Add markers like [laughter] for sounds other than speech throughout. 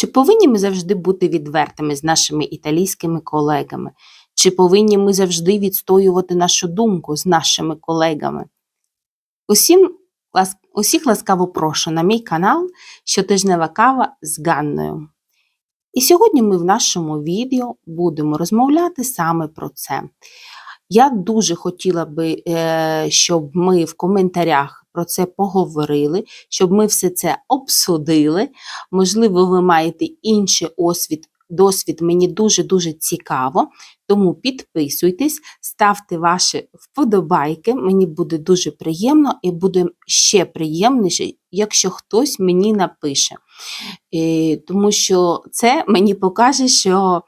Чи повинні ми завжди бути відвертими з нашими італійськими колегами? Чи повинні ми завжди відстоювати нашу думку з нашими колегами? Усім, усіх ласкаво прошу на мій канал Щотижнева кава з Ганною. І сьогодні ми в нашому відео будемо розмовляти саме про це. Я дуже хотіла би, е, щоб ми в коментарях про це поговорили, щоб ми все це обсудили. Можливо, ви маєте інший освід, досвід, мені дуже-дуже цікаво. Тому підписуйтесь, ставте ваші вподобайки. Мені буде дуже приємно і буде ще приємніше, якщо хтось мені напише. Е, Тому що це мені покаже, що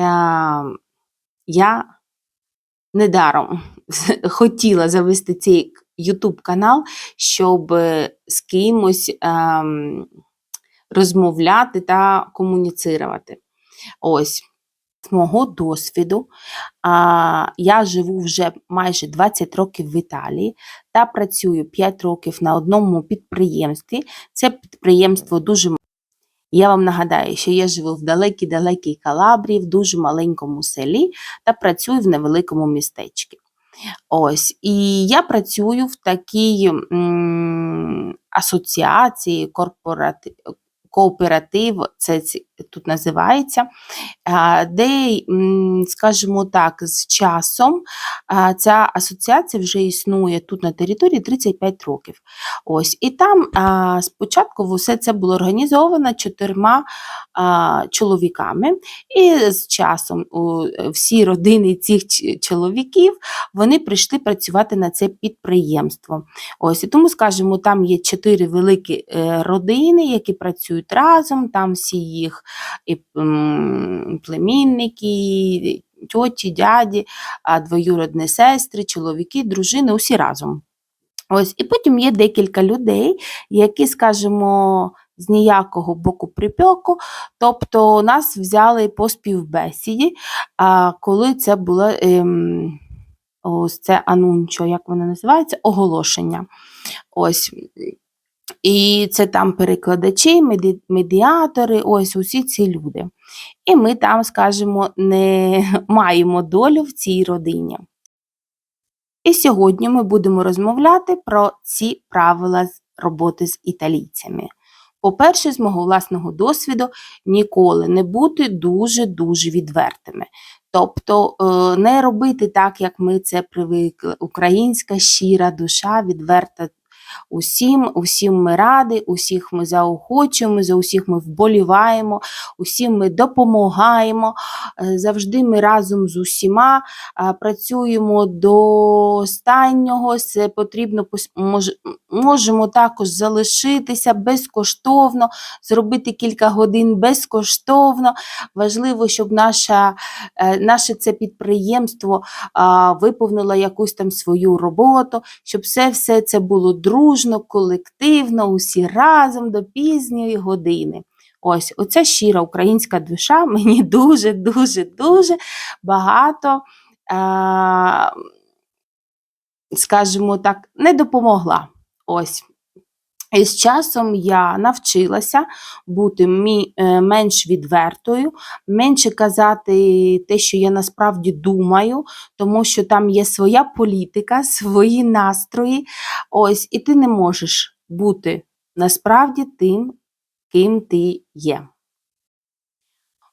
е, я недаром [laughs] хотіла завести цей YouTube канал, щоб е, з кимось ем, розмовляти та комуніцирувати. Ось. З мого досвіду а, я живу вже майже 20 років в Італії та працюю 5 років на одному підприємстві. Це підприємство дуже я вам нагадаю, що я живу в далекій-далекій Калабрії, в дуже маленькому селі та працюю в невеликому містечку. Ось, і я працюю в такій м, асоціації, корпоратив, кооператив, це тут називається, де, скажімо так, з часом ця асоціація вже існує тут на території 35 років. Ось, і там спочатку все це було організовано чотирма чоловіками, і з часом всі родини цих чоловіків вони прийшли працювати на це підприємство. Ось, і тому, скажімо, там є чотири великі е, родини, які працюють разом, там всі їх і племінники, тьоті, дяді, двоюродні сестри, чоловіки, дружини, усі разом. Ось, і потім є декілька людей, які, скажімо, з ніякого боку припеку, тобто нас взяли по співбесіді, коли це було ем, ось це анунчо, як воно називається, оголошення. Ось. І це там перекладачі, меді- медіатори, ось усі ці люди. І ми там, скажімо, не [laughs] маємо долю в цій родині. І сьогодні ми будемо розмовляти про ці правила роботи з італійцями. По-перше, з мого власного досвіду ніколи не бути дуже-дуже відвертими. Тобто е, не робити так, як ми це привикли. Українська щира душа, відверта усім, усім ми раді, усіх ми заохочуємо, за усіх ми вболіваємо, усім ми допомагаємо. Е, Завжди ми разом з усіма працюємо до останнього. Це потрібно можемо також залишитися безкоштовно, зробити кілька годин безкоштовно. Важливо, щоб наша, е, наше це підприємство виповнило якусь там свою роботу, щоб все, все це було дружно, колективно, усі разом до пізньої години. Ось, оця щира українська душа [laughs] мені дуже, дуже, багато, а, скажімо так, не допомогла. Ось. І з часом я навчилася бути е, менш відвертою, менше казати те, що я насправді думаю, тому що там є своя політика, свої настрої. Ось, і ти не можеш бути насправді тим, ким ти є.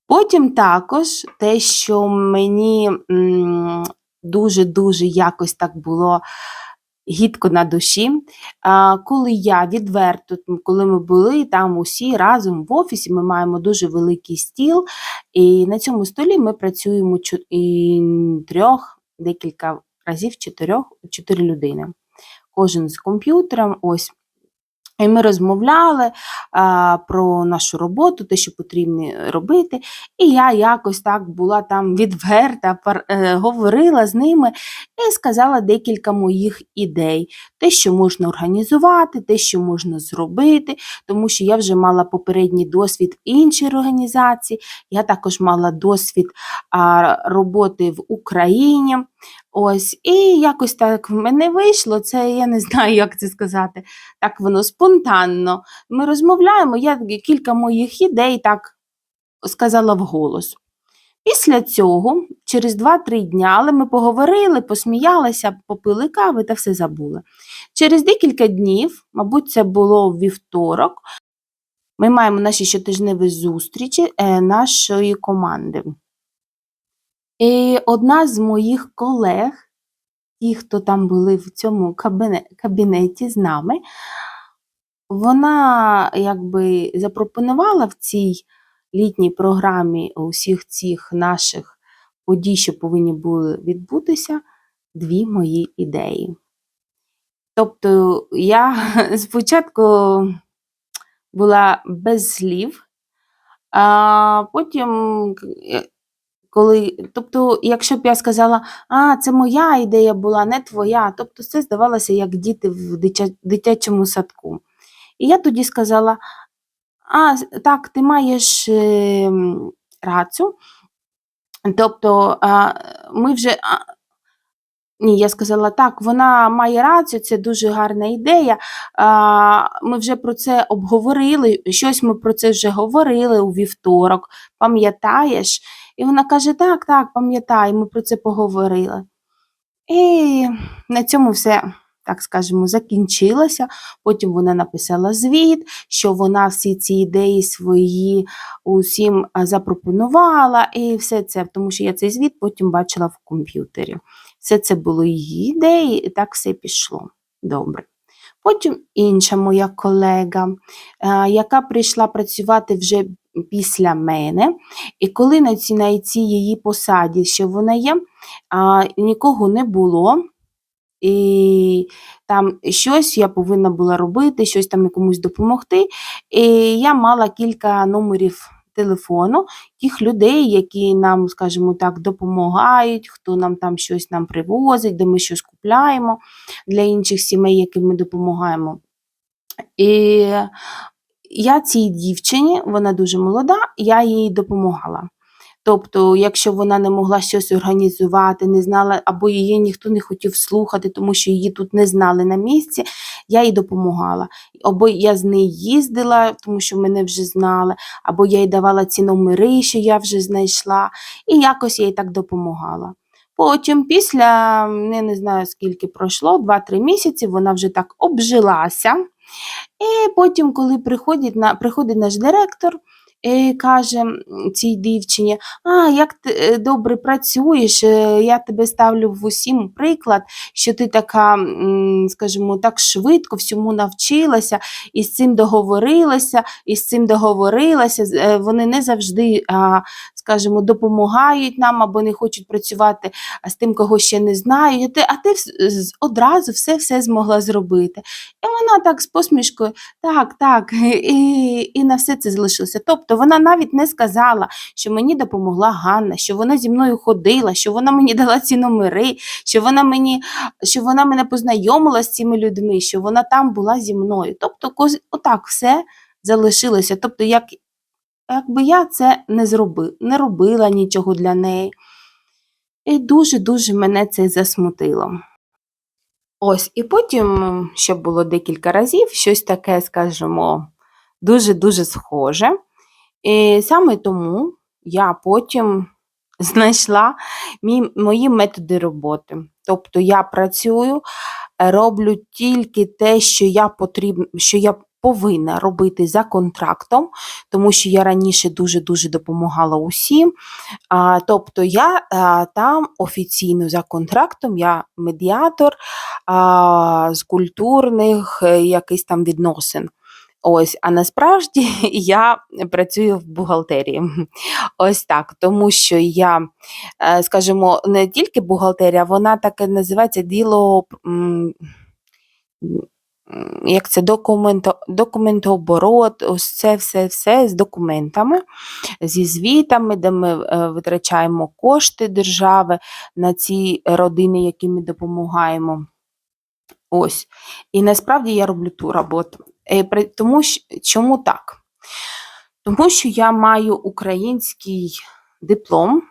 Потім також те, що мені дуже-дуже якось так було гідко на душі, а, коли я відверто, коли ми були там усі разом в офісі, ми маємо дуже великий стіл, і на цьому столі ми працюємо трьох, декілька разів чотирьох, чотири людини. Кожен з комп'ютером, ось. І ми розмовляли а, про нашу роботу, те, що потрібно робити. І я якось так була там відверта, пар, е, говорила з ними і сказала декілька моїх ідей, те, що можна організувати, те, що можна зробити, тому що я вже мала попередній досвід іншій організації, я також мала досвід а, роботи в Україні. Ось, і якось так в мене вийшло. Це я не [laughs] знаю, як це сказати. Так воно спонтанно. Ми розмовляємо. Я кілька моїх ідей так сказала вголос. Після цього, через 2-3 дня, але ми поговорили, посміялися, попили кави та все забули. Через декілька днів, мабуть, це було вівторок, ми маємо наші щотижневі зустрічі е, нашої команди. І одна з моїх колег, ті, хто там були в цьому кабінеті з нами, вона якби запропонувала в цій літній програмі усіх цих наших подій, що повинні були відбутися, дві мої ідеї. Тобто я [laughs] спочатку була без слів, а потім, е, коли, тобто, якщо б я сказала, а, це моя ідея була, не твоя, тобто це здавалося як діти в дитя- дитячому садку. І я тоді сказала: а, так, ти маєш ем, рацію. Тобто, а, ми вже. А, ні, я сказала так, вона має рацію, це дуже гарна ідея. А, ми вже про це обговорили, щось ми про це вже говорили у вівторок, пам'ятаєш? І вона каже: так, так, пам'ятаю, ми про це поговорили. І на цьому все, так скажемо, закінчилося. Потім вона написала звіт, що вона всі ці ідеї свої усім запропонувала, і все це, тому що я цей звіт потім бачила в комп'ютері. Все це були її ідеї, і так все пішло. Добре. Потім інша моя колега, яка прийшла працювати вже після мене, і коли на цій, на цій її посаді, що вона є, а, нікого не було. І там щось я повинна була робити, щось там якомусь допомогти. І я мала кілька номерів телефону тих людей, які нам, скажімо так, допомагають, хто нам там щось нам привозить, де ми щось купляємо для інших сімей, яким ми допомагаємо. І я цій дівчині, вона дуже молода, я їй допомагала. Тобто, якщо вона не могла щось організувати, не знала, або її ніхто не хотів слухати, тому що її тут не знали на місці, я їй допомагала. Або я з нею їздила, тому що мене вже знали, або я їй давала ці номери, що я вже знайшла, і якось я їй так допомагала. Потім, після я не знаю скільки пройшло, 2-3 місяці, вона вже так обжилася. І потім, коли приходить, на, приходить наш директор, і каже цій дівчині: А, як ти е, добре працюєш, е, я тебе ставлю в усім приклад, що ти така, скажімо, так швидко всьому навчилася, і з цим договорилася, і з цим договорилася. Е, Вони не завжди, скажімо, допомагають нам або не хочуть працювати з тим, кого ще не знають. А ти, одразу все-все змогла зробити. І вона так з посмішкою, так, так, і, і на все це залишилося. Тобто вона навіть не сказала, що мені допомогла Ганна, що вона зі мною ходила, що вона мені дала ці номери, що вона мені, що вона мене познайомила з цими людьми, що вона там була зі мною. Тобто, отак все залишилося. Тобто, як, якби я це не зробила, не робила нічого для неї. І дуже-дуже мене це засмутило. Ось, і потім ще було декілька разів щось таке, скажімо, дуже-дуже схоже. І саме тому я потім [laughs] знайшла мої методи роботи. Тобто я працюю, роблю тільки те, що я потрібно, що я повинна робити за контрактом, тому що я раніше дуже-дуже допомагала усім. А, тобто я а, там офіційно за контрактом, я медіатор а, з культурних е, якихось там відносин. Ось, а насправді [laughs] я працюю в бухгалтерії. Ось так, тому що я, е, скажімо, не тільки бухгалтерія, вона таке називається діло. Як це документо, документооборот, ось це все, все з документами, зі звітами, де ми е, витрачаємо кошти держави на ці родини, які ми допомагаємо. Ось. І насправді я роблю ту роботу. Е, Тому чому так? Тому що я маю український диплом,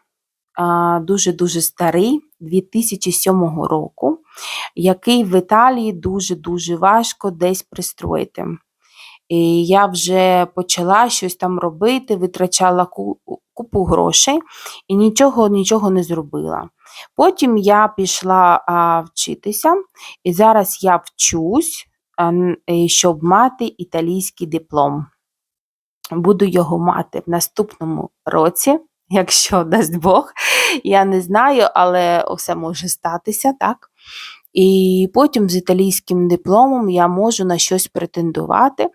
дуже-дуже старий, 2007 року, який в Італії дуже-дуже важко десь пристроїти. І я вже почала щось там робити, витрачала купу грошей і нічого, нічого не зробила. Потім я пішла а, вчитися, і зараз я вчусь, а, щоб мати італійський диплом. Буду його мати в наступному році, [laughs] якщо дасть Бог. Я не знаю, але все може статися, так? І потім з італійським дипломом я можу на щось претендувати.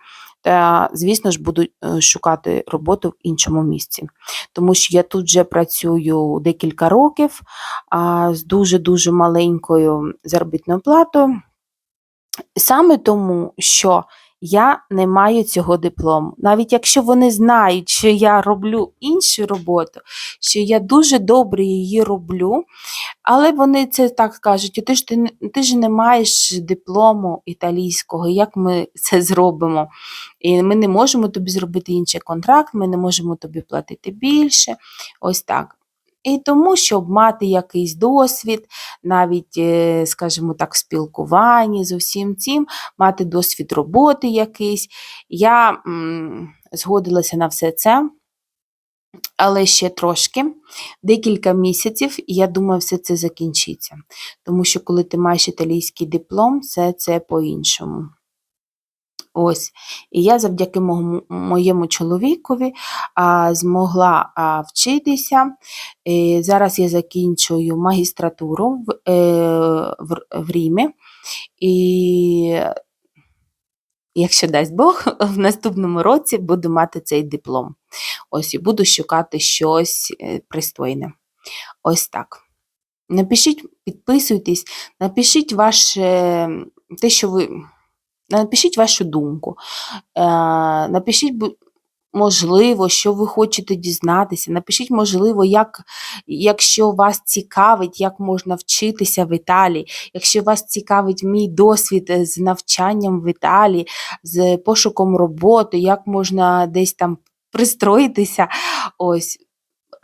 Та, звісно ж, буду е, шукати роботу в іншому місці. Тому що я тут вже працюю декілька років а, з дуже-дуже маленькою заробітною платою. Саме тому, що я не маю цього диплому. Навіть якщо вони знають, що я роблю іншу роботу, що я дуже добре її роблю, але вони це так кажуть: ти ж ти, ти ж не маєш диплому італійського, як ми [laughs] це зробимо? І ми не можемо тобі зробити інший контракт, ми не можемо тобі платити більше. Ось так. І тому, щоб мати якийсь досвід, навіть, е, скажімо так, в спілкуванні з усім цим, мати досвід роботи якийсь, я згодилася на все це. Але ще трошки, декілька місяців, і я думаю, все це закінчиться. Тому що коли ти маєш італійський диплом, все це по-іншому. Ось. І я завдяки моєму чоловікові а, змогла а, вчитися. Е, зараз я закінчую магістратуру в, е, в, в Рімі. І якщо дасть Бог, [laughs] в наступному році буду мати цей диплом. Ось і буду шукати щось е, пристойне. Ось так. Напишіть, підписуйтесь, напишіть ваше те, що ви. Напишіть вашу думку. Е, напишіть, можливо, що ви хочете дізнатися. Напишіть, можливо, як, якщо вас цікавить, як можна вчитися в Італії, якщо вас цікавить мій досвід е, з навчанням в Італії, з пошуком роботи, як можна десь там пристроїтися. Ось.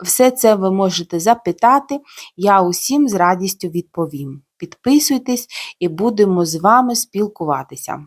Все це ви можете запитати, я усім з радістю відповім. Підписуйтесь і будемо з вами спілкуватися.